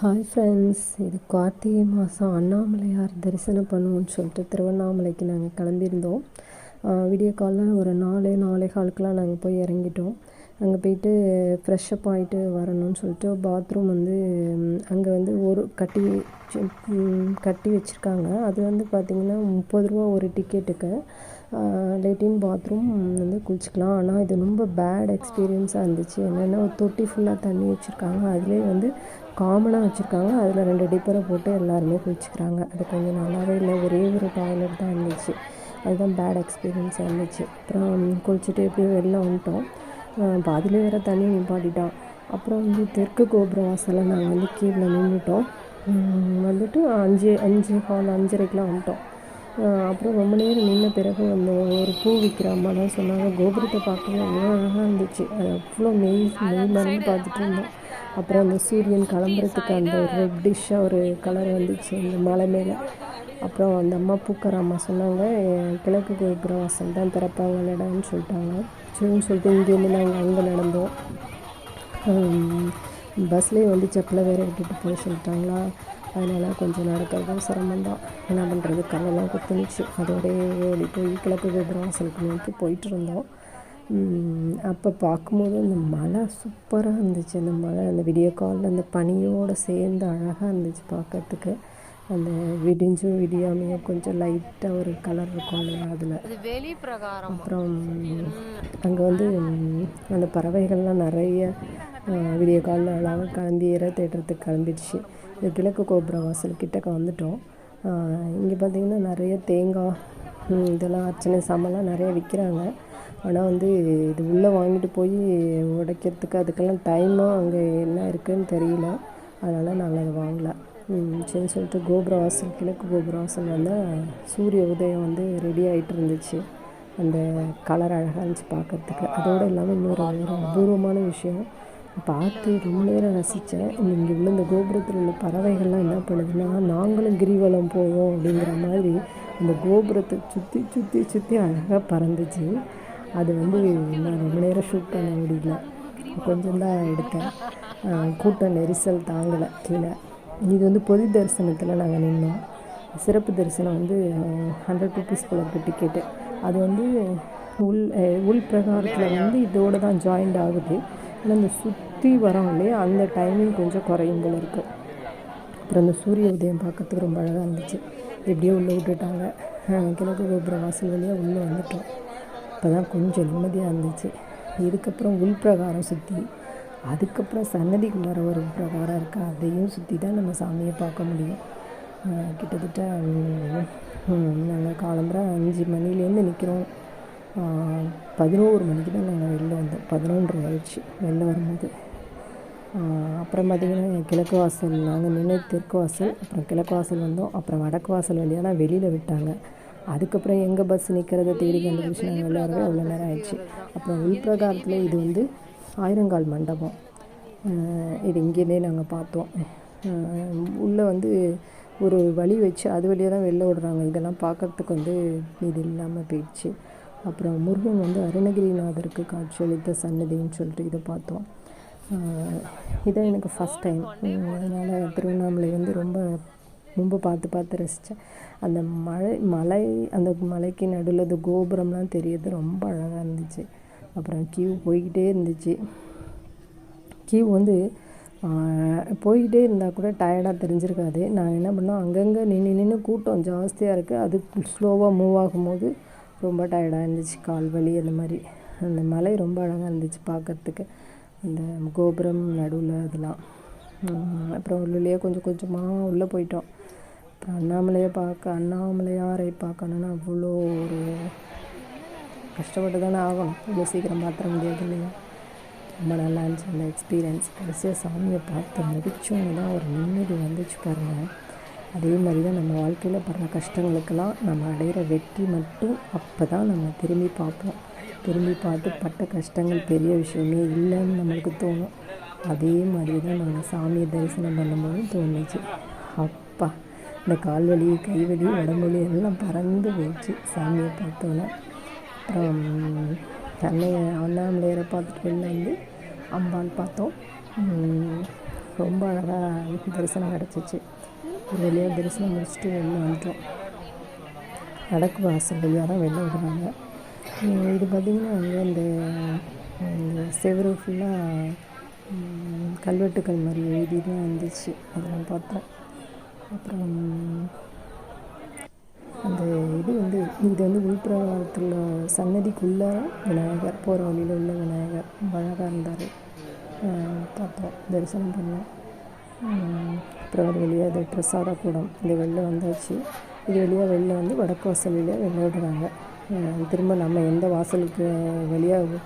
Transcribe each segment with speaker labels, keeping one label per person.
Speaker 1: Hi friends இது கார்த்திகை மாதம் அண்ணாமலையார் தரிசனம் பண்ணுவோம்னு சொல்லிட்டு திருவண்ணாமலைக்கு நாங்கள் கிளம்பியிருந்தோம். வீடியோ காலில் ஒரு நாலு நாலே காலுக்கெலாம் நாங்கள் போய் இறங்கிட்டோம். அங்கே போயிட்டு ஃப்ரெஷ்ஷப் ஆகிட்டு வரணும்னு சொல்லிட்டு பாத்ரூம் வந்து அங்கே வந்து ஒரு கட்டி கட்டி வச்சுருக்காங்க. அது வந்து பார்த்திங்கன்னா முப்பது ரூபா ஒரு டிக்கெட்டுக்கு லெட்டின் பாத்ரூம் வந்து குளிச்சுக்கலாம். ஆனால் இது ரொம்ப பேட் எக்ஸ்பீரியன்ஸாக இருந்துச்சு. என்னென்னா தொட்டி ஃபுல்லாக தண்ணி வச்சுருக்காங்க. அதிலே வந்து காமனாக வச்சுருக்காங்க. அதில் ரெண்டு டிப்பரை போட்டு எல்லாருமே குளிச்சுக்கிறாங்க. அது கொஞ்சம் நல்லாவே இல்லை. ஒரே ஒரு டாய்லெட் தான் இருந்துச்சு. அதுதான் பேட் எக்ஸ்பீரியன்ஸாக இருந்துச்சு. அப்புறம் குளிச்சுட்டு எப்படியும் வெளில வந்துட்டோம். பாதிலே வேறு தண்ணி நிப்பாட்டிட்டான். அப்புறம் வந்து தெற்கு கோபுர வாசலில் நாங்கள் வந்து கீழே நின்றுட்டோம் வந்துட்டு அஞ்சு அஞ்சு கால் அஞ்சரைக்கெலாம் வந்துட்டோம். அப்புறம் ரொம்ப நேரம் நின்ன பிறகு அந்த ஒரு பூ விற்கிற அம்மாலாம் சொன்னாங்க. கோபுரத்தை பார்க்கவே அவ்வளோ அழகாக இருந்துச்சு. அது அவ்வளோ மெய் மெய் மறந்து பார்த்துட்டு இருந்தோம். அப்புறம் அந்த சூரியன் கிளம்புறதுக்கு அந்த ரெட்டிஷ்ஷாக ஒரு கலர் வந்துச்சு அந்த மலை மேலே. அப்புறம் அந்த அம்மா பூக்கிற அம்மா சொன்னாங்க கிழக்கு கோபுர வாசல் தான் திறப்பாங்க நடன்னு சொல்லிட்டாங்க. சரின்னு சொல்லிட்டு இங்கேருந்து நாங்கள் அங்கே நடந்தோம். பஸ்லேயே வந்து செப்பலை வேறு விட்டுட்டு போய் சொல்லிட்டாங்களா? அதனால் கொஞ்சம் நடக்கிறதும் சிரமம் தான் என்ன பண்ணுறது கல்லெல்லாம் குத்துனுச்சு. அதோடய ஓடி போய் கிழக்கு கோபுரம் வாசலுக்கு நோக்கி போயிட்டு இருந்தோம். அப்போ பார்க்கும்போது அந்த மலை சூப்பராக இருந்துச்சு. அந்த மழை அந்த வீடியோ காலில் அந்த பனியோடு சேர்ந்து அழகாக இருந்துச்சு பார்க்கறதுக்கு. அந்த விடிஞ்சும் விடியாமையும் கொஞ்சம் லைட்டாக ஒரு கலர் இருக்கும் இல்லையா அதில்.
Speaker 2: வெளி பிரகாரம்.
Speaker 1: அப்புறம் அங்கே வந்து அந்த பறவைகள்லாம் நிறைய வீடியோ காலில் அழகாக கிளம்பி இற தேடுறதுக்கு கிளம்பிடுச்சு. இது கிழக்கு கோபுர வாசல் கிட்டக்க வந்துட்டோம். இங்கே பார்த்திங்கன்னா நிறைய தேங்காய் இதெல்லாம் அர்ச்சனை சாமான்லாம் நிறைய விற்கிறாங்க ஆனால் வந்து இது உள்ளே வாங்கிட்டு போய் உடைக்கிறதுக்கு அதுக்கெல்லாம் டைமும் அங்கே என்ன இருக்குதுன்னு தெரியல. அதனால் நாங்கள் அதை வாங்கலை. சரின்னு சொல்லிட்டு கோபுர வாசல் கிழக்கு கோபுர வாசல் வந்தால் சூரிய உதயம் வந்து ரெடி ஆகிட்டு இருந்துச்சு. அந்த கலர் அழகாக இருந்துச்சு பார்க்குறதுக்கு. அதோடு இல்லாமல் இன்னொரு ஒரு அபூர்வமான விஷயம். பார்த்து ரொம்ப நேரம் ரசித்தேன் இங்கே உள்ள இந்த கோபுரத்தில் உள்ள பறவைகள்லாம் என்ன பண்ணுதுன்னா நாங்களும் கிரிவலம் போவோம் அப்படிங்கிற மாதிரி அந்த கோபுரத்தை சுற்றி சுற்றி சுற்றி அழகாக பறந்துச்சு. அது வந்து நான் ரொம்ப நேரம் ஷூட் பண்ண முடியல. கொஞ்சம் தான் எடுத்தேன். கூட்டம் நெரிசல் தாங்கலை கீழே. இது வந்து பொது தரிசனத்தில் நாங்கள் நின்னோம். சிறப்பு தரிசனம் வந்து ஹண்ட்ரட் ருபீஸ் போல இருக்குது டிக்கெட்டு அது வந்து உள் உள் பிரகாரத்தில் வந்து இதோடு தான் ஜாயிண்ட் ஆகுது. ஆனால் இந்த சுற்றி வரோம் இல்லையா அந்த டைமிங் கொஞ்சம் குறையும் போல் இருக்குது அப்புறம் அந்த சூரிய உதயம் பார்க்கறதுக்கு ரொம்ப அழகாக இருந்துச்சு. எப்படியோ உள்ளே விட்டுட்டாங்க. கிழக்கு கோபுர வாசல் வழியாக உள்ளே வந்துட்டோம். அப்போ தான் கொஞ்சம் நிம்மதியாக இருந்துச்சு. இதுக்கப்புறம் உள் பிரகாரம் சுற்றி அதுக்கப்புறம் சன்னதிக்குள்ளார ஒரு பிரகாரம் இருக்குது அதையும் சுற்றி தான் நம்ம சாமியை பார்க்க முடியும். கிட்டத்தட்ட நாங்கள் காலம்புற அஞ்சு மணிலேருந்து நிற்கிறோம் பதினோரு மணிக்கு தான் நாங்கள் வெளில வந்தோம். பதினொன்று ஆயிடுச்சு வெளில வரும்போது. அப்புறம் பார்த்திங்கன்னா கிழக்கு வாசல் நாங்கள் நின்று தெற்கு வாசல் அப்புறம் கிழக்கு வாசல் வந்தோம். அப்புறம் வடக்கு வாசல் வழியாக தான் வெளியில் விட்டாங்க. அதுக்கப்புறம் எங்கே பஸ் நிற்கிறத தேடி கண்டுபிடிச்சி நாங்கள் வெளில அவ்வளோ நேரம் ஆயிடுச்சு. அப்புறம் உள்பிரகாரத்தில் இது வந்து ஆயிரங்கால் மண்டபம். இது இங்கேருந்தே நாங்கள் பார்த்தோம். உள்ளே வந்து ஒரு வழி வச்சு அது வழியாக தான் வெளில விடுறாங்க இதெல்லாம் பார்க்குறதுக்கு வந்து இது இல்லாமல் போயிடுச்சு. அப்புறம் முருகன் வந்து அருணகிரிநாதருக்கு காட்சியளித்த சன்னதின்னு சொல்லிட்டு இதை பார்த்தோம். இதான் எனக்கு ஃபஸ்ட் டைம் அதனால் திருவண்ணாமலை வந்து ரொம்ப ரொம்ப பார்த்து பார்த்து ரசித்தேன் அந்த மழை மலை அந்த மலைக்கு நடுவில் அந்த கோபுரம்லாம் தெரியுது. ரொம்ப அழகாக இருந்துச்சு. அப்புறம் கியூ போய்கிட்டே இருந்துச்சு. கியூ வந்து போய்கிட்டே இருந்தால் கூட டயர்டாக தெரிஞ்சிருக்காது. நான் என்ன பண்ணோம் அங்கங்கே நின்று நின்று கூட்டம் ஜாஸ்தியாக இருக்குது அது ஸ்லோவாக மூவ் ஆகும்போது ரொம்ப டயர்டாக இருந்துச்சு. கால் வலி அந்த மாதிரி. அந்த மலை ரொம்ப அழகாக இருந்துச்சு பார்க்குறதுக்கு அந்த கோபுரம் நடுவில் அதெல்லாம். அப்புறம் உள்ளே கொஞ்சம் கொஞ்சமாக உள்ளே போயிட்டோம். அப்புறம் அண்ணாமலையை பார்க்க அண்ணாமலையாரை பார்க்கணுன்னா அவ்வளோ ஒரு கஷ்டப்பட்டு தானே ஆகணும். இவ்வளோ சீக்கிரம் பார்த்துட முடியாது இல்லையா? ரொம்ப நல்லா இருந்துச்சு அந்த எக்ஸ்பீரியன்ஸ் கடைசியாக சாமியை பார்த்து முடித்தோன்னு தான் ஒரு நிம்மதி வந்துச்சு பாருங்கள் அதே மாதிரி தான் நம்ம வாழ்க்கையில் படுற கஷ்டங்களுக்கெல்லாம் நம்ம அடையிற வெற்றி மட்டும் அப்போ தான் நம்ம திரும்பி பார்ப்போம். திரும்பி பார்த்து பட்ட கஷ்டங்கள் பெரிய விஷயமே இல்லைன்னு நம்மளுக்கு தோணும். அதே மாதிரி தான் நாங்கள் சாமியை தரிசனம் பண்ணும்போது தோணுச்சு. அப்பா இந்த கால்வலி கைவலி உடம்புலி எல்லாம் பறந்து போயிடுச்சு சாமியை பார்த்தோன்னே. அப்புறம் அன்னைய அண்ணாமலையரை பார்த்துட்டு வெளில வந்து அம்பாள் பார்த்தோம். ரொம்ப அழகாக தரிசனம் கிடச்சிச்சு. ஒரு வழியாக தரிசனம் முடிச்சுட்டு வெளில வந்துட்டோம். வடக்கு வாசல் வழியாக தான் வெளில விடுறாங்க. இது பார்த்திங்கன்னா அங்கே இந்த செவரு ஃபுல்லாக கல்வெட்டுக்கள் மாதிரி எழுதி தான் இருந்துச்சு. அதெல்லாம் பார்த்தோம். அப்புறம் அந்த இது வந்து இது வந்து விழுப்புரத்தில் சன்னதிக்குள்ளே விநாயகர் போகிற வழியில் உள்ள விநாயகர் ரொம்ப அழகாக இருந்தார் பார்த்தோம் தரிசனம் பண்ணோம். அப்புறம் ஒரு வழியாக அது பிரசாத கூடம் இது வெளில வந்தாச்சு. இது வழியாக வெளில வந்து வடக்கு வாசலில் விளையாடுறாங்க வெளில விடுறாங்க. திரும்ப நம்ம எந்த வாசலுக்கு வழியாக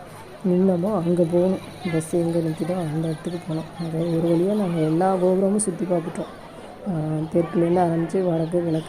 Speaker 1: நின்னோமோ அங்கே போகணும். பஸ் எங்கே நிற்கிதோ அந்த இடத்துக்கு போனோம் அது ஒரு வழியாக நாங்கள் எல்லா கோபுரமும் சுற்றி பார்த்துட்டோம். தெற்குலேருந்து ஆரம்பித்து வடக்கு கிழக்கு